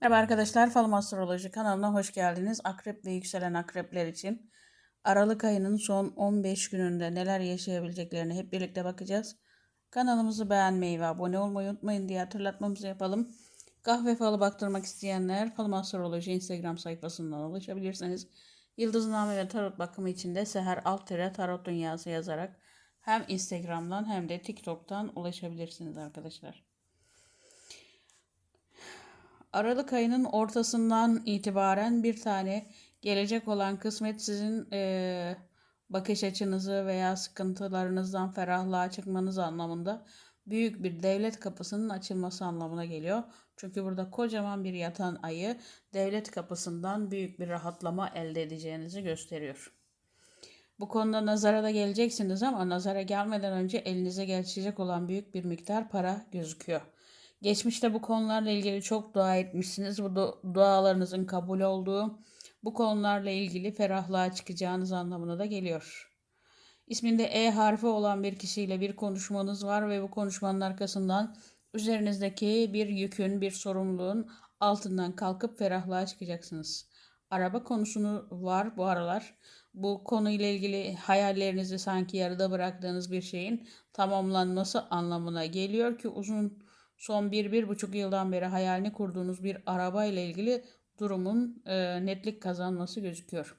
Merhaba arkadaşlar, Falım Astroloji kanalına hoş geldiniz. Akrep ve yükselen akrepler için Aralık ayının son 15 gününde neler yaşayabileceklerini hep birlikte bakacağız. Kanalımızı beğenmeyi ve abone olmayı unutmayın diye hatırlatmamızı yapalım. Kahve falı baktırmak isteyenler Falım Astroloji Instagram sayfasından ulaşabilirsiniz. Yıldızname ve tarot bakımı için de Seher Altıra Tarot Dünyası yazarak hem Instagram'dan hem de TikTok'tan ulaşabilirsiniz arkadaşlar. Aralık ayının ortasından itibaren bir tane gelecek olan kısmet sizin eee, bakış açınızı veya sıkıntılarınızdan ferahlığa çıkmanız anlamında büyük bir devlet kapısının açılması anlamına geliyor. Çünkü burada kocaman bir yatan ayı devlet kapısından büyük bir rahatlama elde edeceğinizi gösteriyor. Bu konuda nazara da geleceksiniz ama nazara gelmeden önce elinize geçecek olan büyük bir miktar para gözüküyor. Geçmişte bu konularla ilgili çok dua etmişsiniz. Bu du- dualarınızın kabul olduğu, bu konularla ilgili ferahlığa çıkacağınız anlamına da geliyor. İsminde E harfi olan bir kişiyle bir konuşmanız var ve bu konuşmanın arkasından üzerinizdeki bir yükün, bir sorumluluğun altından kalkıp ferahlığa çıkacaksınız. Araba konusunu var bu aralar. Bu konuyla ilgili hayallerinizi sanki yarıda bıraktığınız bir şeyin tamamlanması anlamına geliyor ki uzun son bir, bir buçuk yıldan beri hayalini kurduğunuz bir araba ile ilgili durumun e, netlik kazanması gözüküyor.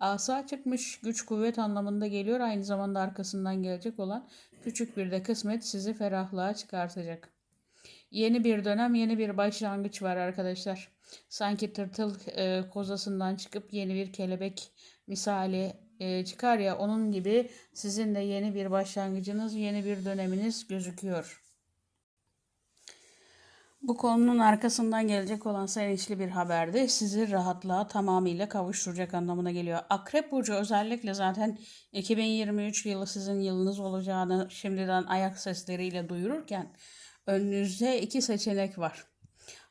Asa çıkmış güç kuvvet anlamında geliyor. Aynı zamanda arkasından gelecek olan küçük bir de kısmet sizi ferahlığa çıkartacak. Yeni bir dönem, yeni bir başlangıç var arkadaşlar. Sanki tırtıl e, kozasından çıkıp yeni bir kelebek misali e, çıkar ya onun gibi sizin de yeni bir başlangıcınız, yeni bir döneminiz gözüküyor. Bu konunun arkasından gelecek olan sevinçli bir haberde sizi rahatlığa tamamıyla kavuşturacak anlamına geliyor. Akrep Burcu özellikle zaten 2023 yılı sizin yılınız olacağını şimdiden ayak sesleriyle duyururken önünüzde iki seçenek var.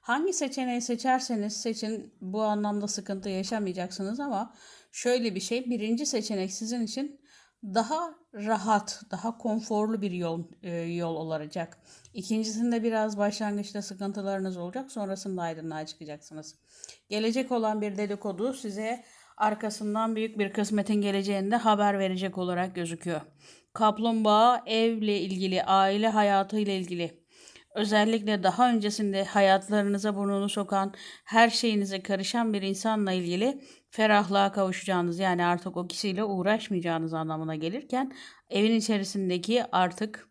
Hangi seçeneği seçerseniz seçin bu anlamda sıkıntı yaşamayacaksınız ama şöyle bir şey birinci seçenek sizin için daha rahat, daha konforlu bir yol e, yol olacak. İkincisinde biraz başlangıçta sıkıntılarınız olacak, sonrasında aydınlığa çıkacaksınız. Gelecek olan bir dedikodu size arkasından büyük bir kısmetin geleceğinde haber verecek olarak gözüküyor. Kaplumbağa evle ilgili, aile hayatı ile ilgili özellikle daha öncesinde hayatlarınıza burnunu sokan, her şeyinize karışan bir insanla ilgili ferahlığa kavuşacağınız yani artık o kişiyle uğraşmayacağınız anlamına gelirken evin içerisindeki artık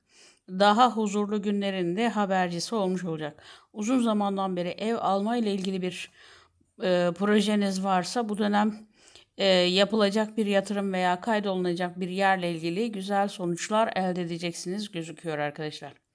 daha huzurlu günlerinde habercisi olmuş olacak. Uzun zamandan beri ev alma ile ilgili bir e, projeniz varsa bu dönem e, yapılacak bir yatırım veya kaydolunacak bir yerle ilgili güzel sonuçlar elde edeceksiniz gözüküyor arkadaşlar.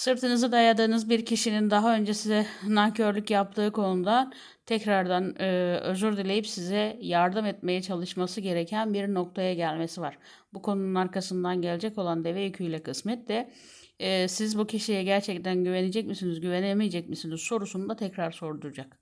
Sırtınızı dayadığınız bir kişinin daha önce size nankörlük yaptığı konuda tekrardan e, özür dileyip size yardım etmeye çalışması gereken bir noktaya gelmesi var. Bu konunun arkasından gelecek olan deve yüküyle kısmet de e, siz bu kişiye gerçekten güvenecek misiniz, güvenemeyecek misiniz sorusunu da tekrar sorduracak.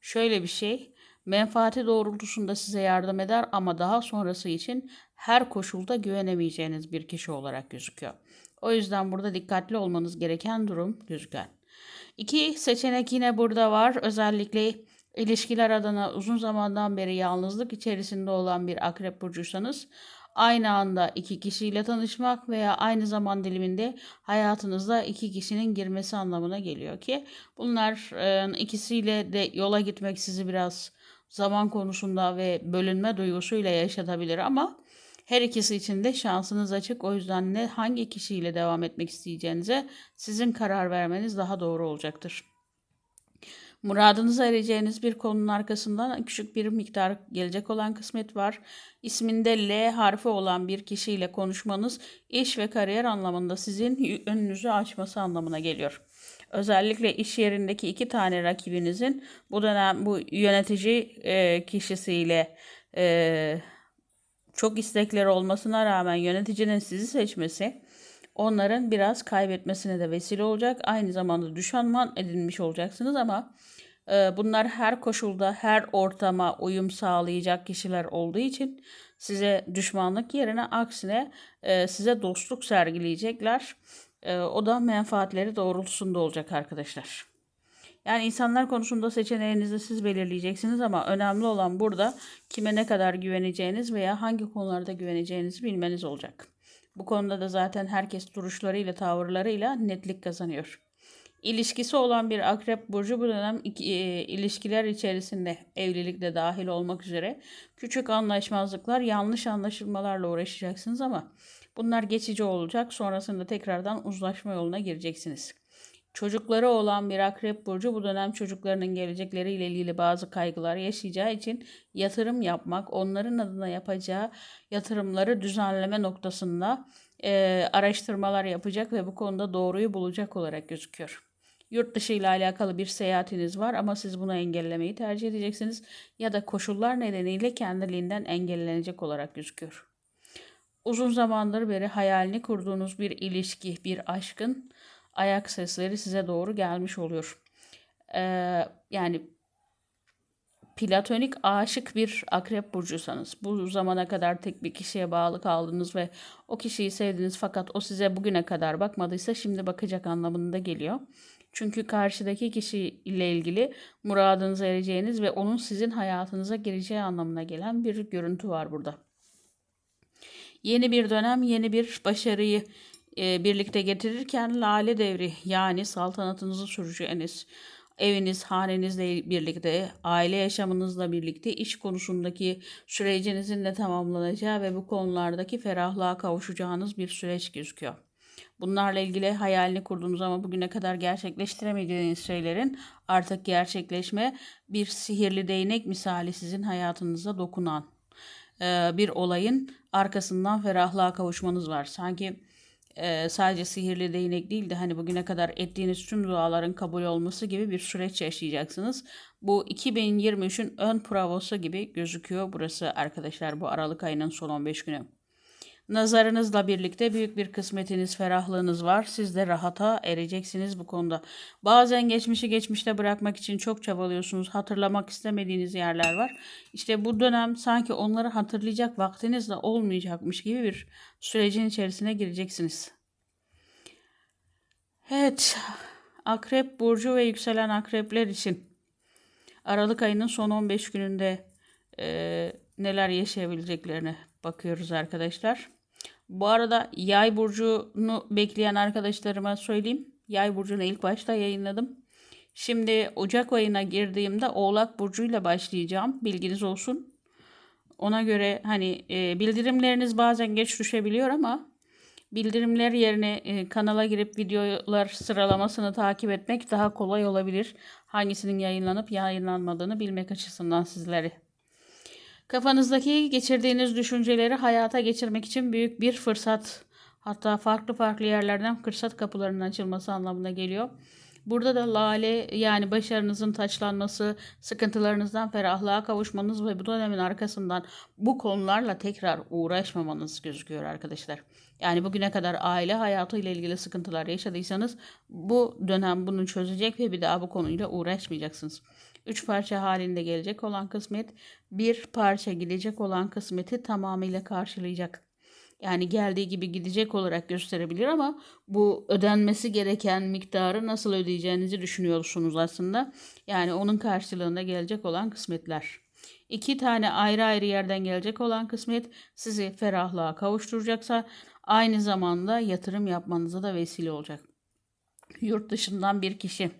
Şöyle bir şey, menfaati doğrultusunda size yardım eder ama daha sonrası için her koşulda güvenemeyeceğiniz bir kişi olarak gözüküyor. O yüzden burada dikkatli olmanız gereken durum gözüken. İki seçenek yine burada var. Özellikle ilişkiler adına uzun zamandan beri yalnızlık içerisinde olan bir akrep burcuysanız aynı anda iki kişiyle tanışmak veya aynı zaman diliminde hayatınızda iki kişinin girmesi anlamına geliyor ki bunlar e, ikisiyle de yola gitmek sizi biraz zaman konusunda ve bölünme duygusuyla yaşatabilir ama her ikisi için de şansınız açık. O yüzden ne hangi kişiyle devam etmek isteyeceğinize sizin karar vermeniz daha doğru olacaktır. Muradınızı arayacağınız bir konunun arkasından küçük bir miktar gelecek olan kısmet var. İsminde L harfi olan bir kişiyle konuşmanız iş ve kariyer anlamında sizin önünüzü açması anlamına geliyor. Özellikle iş yerindeki iki tane rakibinizin bu dönem bu yönetici e, kişisiyle e, çok istekleri olmasına rağmen yöneticinin sizi seçmesi onların biraz kaybetmesine de vesile olacak. Aynı zamanda düşmanman edinmiş olacaksınız ama e, bunlar her koşulda, her ortama uyum sağlayacak kişiler olduğu için size düşmanlık yerine aksine e, size dostluk sergileyecekler. E, o da menfaatleri doğrultusunda olacak arkadaşlar. Yani insanlar konusunda seçeneğinizi siz belirleyeceksiniz ama önemli olan burada kime ne kadar güveneceğiniz veya hangi konularda güveneceğinizi bilmeniz olacak. Bu konuda da zaten herkes duruşlarıyla, tavırlarıyla netlik kazanıyor. İlişkisi olan bir akrep burcu bu dönem iki- e, ilişkiler içerisinde evlilik de dahil olmak üzere küçük anlaşmazlıklar, yanlış anlaşılmalarla uğraşacaksınız ama bunlar geçici olacak. Sonrasında tekrardan uzlaşma yoluna gireceksiniz. Çocukları olan bir akrep burcu bu dönem çocuklarının gelecekleriyle ilgili bazı kaygılar yaşayacağı için yatırım yapmak, onların adına yapacağı yatırımları düzenleme noktasında e, araştırmalar yapacak ve bu konuda doğruyu bulacak olarak gözüküyor. Yurt dışı ile alakalı bir seyahatiniz var ama siz bunu engellemeyi tercih edeceksiniz ya da koşullar nedeniyle kendiliğinden engellenecek olarak gözüküyor. Uzun zamandır beri hayalini kurduğunuz bir ilişki, bir aşkın ayak sesleri size doğru gelmiş oluyor. Ee, yani platonik aşık bir akrep burcuysanız, bu zamana kadar tek bir kişiye bağlı kaldınız ve o kişiyi sevdiniz fakat o size bugüne kadar bakmadıysa şimdi bakacak anlamında geliyor. Çünkü karşıdaki kişiyle ilgili muradınıza ereceğiniz ve onun sizin hayatınıza gireceği anlamına gelen bir görüntü var burada. Yeni bir dönem, yeni bir başarıyı birlikte getirirken lale devri yani saltanatınızı süreceğiniz, eviniz, hanenizle birlikte, aile yaşamınızla birlikte iş konusundaki sürecinizin de tamamlanacağı ve bu konulardaki ferahlığa kavuşacağınız bir süreç gözüküyor. Bunlarla ilgili hayalini kurduğunuz ama bugüne kadar gerçekleştiremediğiniz şeylerin artık gerçekleşme bir sihirli değnek misali sizin hayatınıza dokunan e, bir olayın arkasından ferahlığa kavuşmanız var. Sanki e, sadece sihirli değnek değil de hani bugüne kadar ettiğiniz tüm duaların kabul olması gibi bir süreç yaşayacaksınız. Bu 2023'ün ön provosu gibi gözüküyor burası arkadaşlar bu Aralık ayının son 15 günü. Nazarınızla birlikte büyük bir kısmetiniz, ferahlığınız var. Siz de rahata ereceksiniz bu konuda. Bazen geçmişi geçmişte bırakmak için çok çabalıyorsunuz. Hatırlamak istemediğiniz yerler var. İşte bu dönem sanki onları hatırlayacak vaktiniz de olmayacakmış gibi bir sürecin içerisine gireceksiniz. Evet, Akrep burcu ve yükselen akrepler için Aralık ayının son 15 gününde e, neler yaşayabileceklerine bakıyoruz arkadaşlar. Bu arada yay burcunu bekleyen arkadaşlarıma söyleyeyim. Yay burcunu ilk başta yayınladım. Şimdi Ocak ayına girdiğimde Oğlak burcuyla başlayacağım. Bilginiz olsun. Ona göre hani e, bildirimleriniz bazen geç düşebiliyor ama bildirimler yerine e, kanala girip videolar sıralamasını takip etmek daha kolay olabilir. Hangisinin yayınlanıp yayınlanmadığını bilmek açısından sizleri. Kafanızdaki geçirdiğiniz düşünceleri hayata geçirmek için büyük bir fırsat. Hatta farklı farklı yerlerden fırsat kapılarının açılması anlamına geliyor. Burada da lale yani başarınızın taçlanması, sıkıntılarınızdan ferahlığa kavuşmanız ve bu dönemin arkasından bu konularla tekrar uğraşmamanız gözüküyor arkadaşlar. Yani bugüne kadar aile hayatı ile ilgili sıkıntılar yaşadıysanız bu dönem bunu çözecek ve bir daha bu konuyla uğraşmayacaksınız. Üç parça halinde gelecek olan kısmet bir parça gidecek olan kısmeti tamamıyla karşılayacak. Yani geldiği gibi gidecek olarak gösterebilir ama bu ödenmesi gereken miktarı nasıl ödeyeceğinizi düşünüyorsunuz aslında. Yani onun karşılığında gelecek olan kısmetler. İki tane ayrı ayrı yerden gelecek olan kısmet sizi ferahlığa kavuşturacaksa aynı zamanda yatırım yapmanıza da vesile olacak. Yurt dışından bir kişi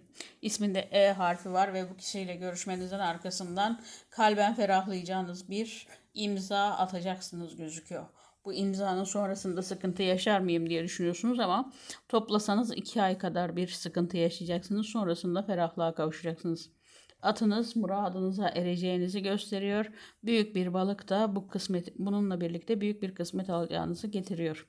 isminde E harfi var ve bu kişiyle görüşmenizin arkasından kalben ferahlayacağınız bir imza atacaksınız gözüküyor. Bu imzanın sonrasında sıkıntı yaşar mıyım diye düşünüyorsunuz ama toplasanız iki ay kadar bir sıkıntı yaşayacaksınız. Sonrasında ferahlığa kavuşacaksınız. Atınız muradınıza ereceğinizi gösteriyor. Büyük bir balık da bu kısmet bununla birlikte büyük bir kısmet alacağınızı getiriyor.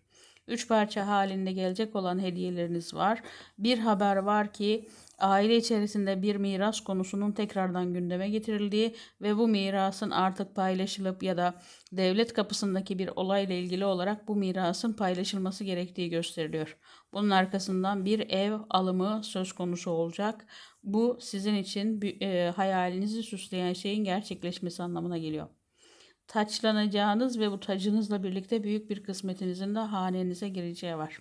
Üç parça halinde gelecek olan hediyeleriniz var. Bir haber var ki aile içerisinde bir miras konusunun tekrardan gündeme getirildiği ve bu mirasın artık paylaşılıp ya da devlet kapısındaki bir olayla ilgili olarak bu mirasın paylaşılması gerektiği gösteriliyor. Bunun arkasından bir ev alımı söz konusu olacak. Bu sizin için e, hayalinizi süsleyen şeyin gerçekleşmesi anlamına geliyor. Taçlanacağınız ve bu tacınızla birlikte büyük bir kısmetinizin de hanenize gireceği var.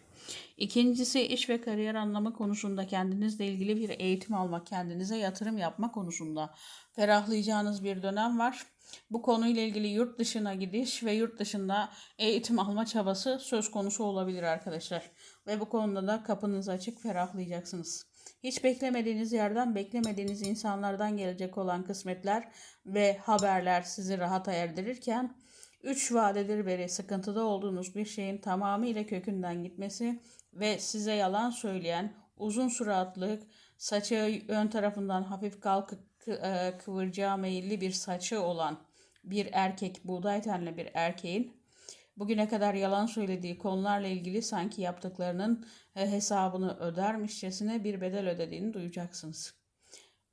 İkincisi iş ve kariyer anlamı konusunda kendinizle ilgili bir eğitim almak, kendinize yatırım yapma konusunda ferahlayacağınız bir dönem var. Bu konuyla ilgili yurt dışına gidiş ve yurt dışında eğitim alma çabası söz konusu olabilir arkadaşlar. Ve bu konuda da kapınız açık ferahlayacaksınız. Hiç beklemediğiniz yerden, beklemediğiniz insanlardan gelecek olan kısmetler ve haberler sizi rahata erdirirken 3 vadedir beri sıkıntıda olduğunuz bir şeyin tamamıyla kökünden gitmesi ve size yalan söyleyen, uzun suratlık, saçı ön tarafından hafif kalkık kı- e, kıvırcığa meyilli bir saçı olan bir erkek, buğday tenli bir erkeğin bugüne kadar yalan söylediği konularla ilgili sanki yaptıklarının e, hesabını ödermişçesine bir bedel ödediğini duyacaksınız.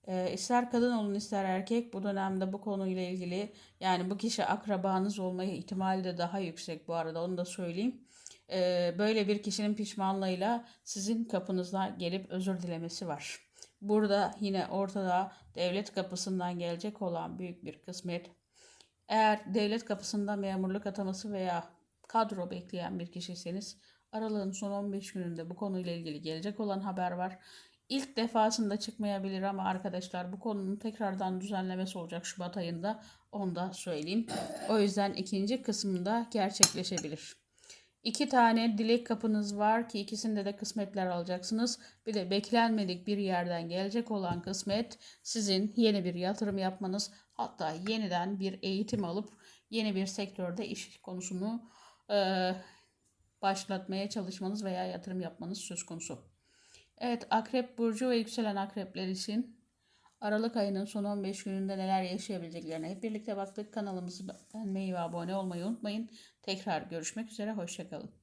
E, ister kadın olun ister erkek bu dönemde bu konuyla ilgili yani bu kişi akrabanız olmaya ihtimali de daha yüksek bu arada onu da söyleyeyim. E, böyle bir kişinin pişmanlığıyla sizin kapınızda gelip özür dilemesi var. Burada yine ortada devlet kapısından gelecek olan büyük bir kısmet. Eğer devlet kapısında memurluk ataması veya kadro bekleyen bir kişiyseniz aralığın son 15 gününde bu konuyla ilgili gelecek olan haber var. İlk defasında çıkmayabilir ama arkadaşlar bu konunun tekrardan düzenlemesi olacak Şubat ayında. Onu da söyleyeyim. O yüzden ikinci kısmında gerçekleşebilir. İki tane dilek kapınız var ki ikisinde de kısmetler alacaksınız. Bir de beklenmedik bir yerden gelecek olan kısmet sizin yeni bir yatırım yapmanız hatta yeniden bir eğitim alıp yeni bir sektörde iş konusunu e, başlatmaya çalışmanız veya yatırım yapmanız söz konusu. Evet Akrep Burcu ve yükselen akrepler için Aralık ayının son 15 gününde neler yaşayabileceklerine hep birlikte baktık. Kanalımızı beğenmeyi ve abone olmayı unutmayın. Tekrar görüşmek üzere. Hoşçakalın.